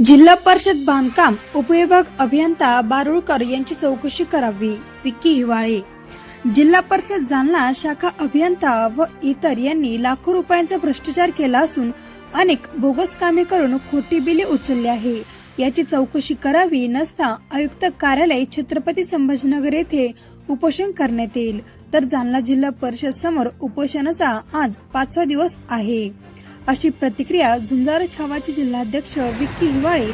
जिल्हा परिषद बांधकाम उपविभाग अभियंता बारुळकर यांची चौकशी करावी. विक्की हिवाळे. जिल्हा परिषद जालना शाखा अभियंता व इतर यांनी लाखो रुपयांचा भ्रष्टाचार केला असून अनेक बोगस कामे करून खोटी बिले उचलली आहे. याची चौकशी करावी नसता आयुक्त कार्यालय छत्रपती संभाजीनगर येथे उपोषण करण्यात येईल. तर जालना जिल्हा परिषद समोर उपोषणाचा आज पाचवा दिवस आहे. अशी प्रतिक्रिया झुंजार छावाचे जिल्हाध्यक्ष विक्की हिवाळे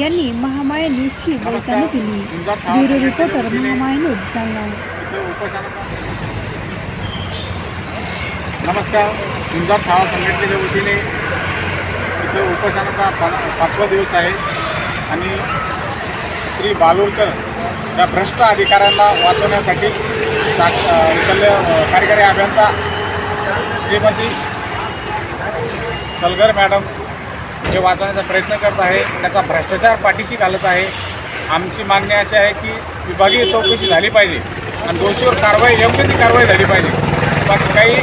यांनी महामाया न्यूजशी बोलताना दिली. Bureau reporter Mahamaya news Jalna. नमस्कार. झुंजार शाळा संघटनेच्या वतीने इथे उपोषणाचा पाचवा दिवस आहे आणि श्री बालोरकर या भ्रष्ट अधिकाऱ्यांना वाचवण्यासाठी अ, कार्यकारी अभियंता श्रीमती सलगर मॅडम जे वाचवण्याचा प्रयत्न करत आहे त्याचा भ्रष्टाचार पाठीशी घालत आहे. आमची मागणी अशी आहे की विभागीय चौकशी झाली पाहिजे आणि दोषीवर कारवाई योग्य ती कारवाई झाली पाहिजे. पण काही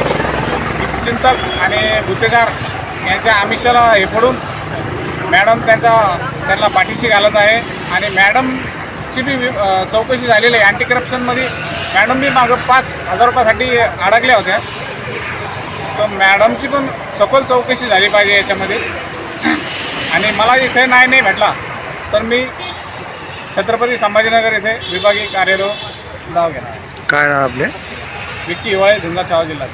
चिंतक आणि गुत्तेदार यांच्या आमिषाला हे पडून मॅडम त्यांचा त्यांना पाठीशी घालत आहे. आणि मॅडमची बी वि- चौकशी झालेली आहे. अँटी करप्शनमध्ये मॅडम बी मागं पाच हजार रुपयासाठी अडकल्या होत्या. तर मॅडमची पण सखोल चौकशी झाली पाहिजे याच्यामध्ये. आणि मला इथे नाही नाही भेटला. तर मी छत्रपती संभाजीनगर येथे विभागीय कार्यालय दाव घेणार. काय नाव आपले? विक्की हिवाळे झुंगा चावा जिल्हा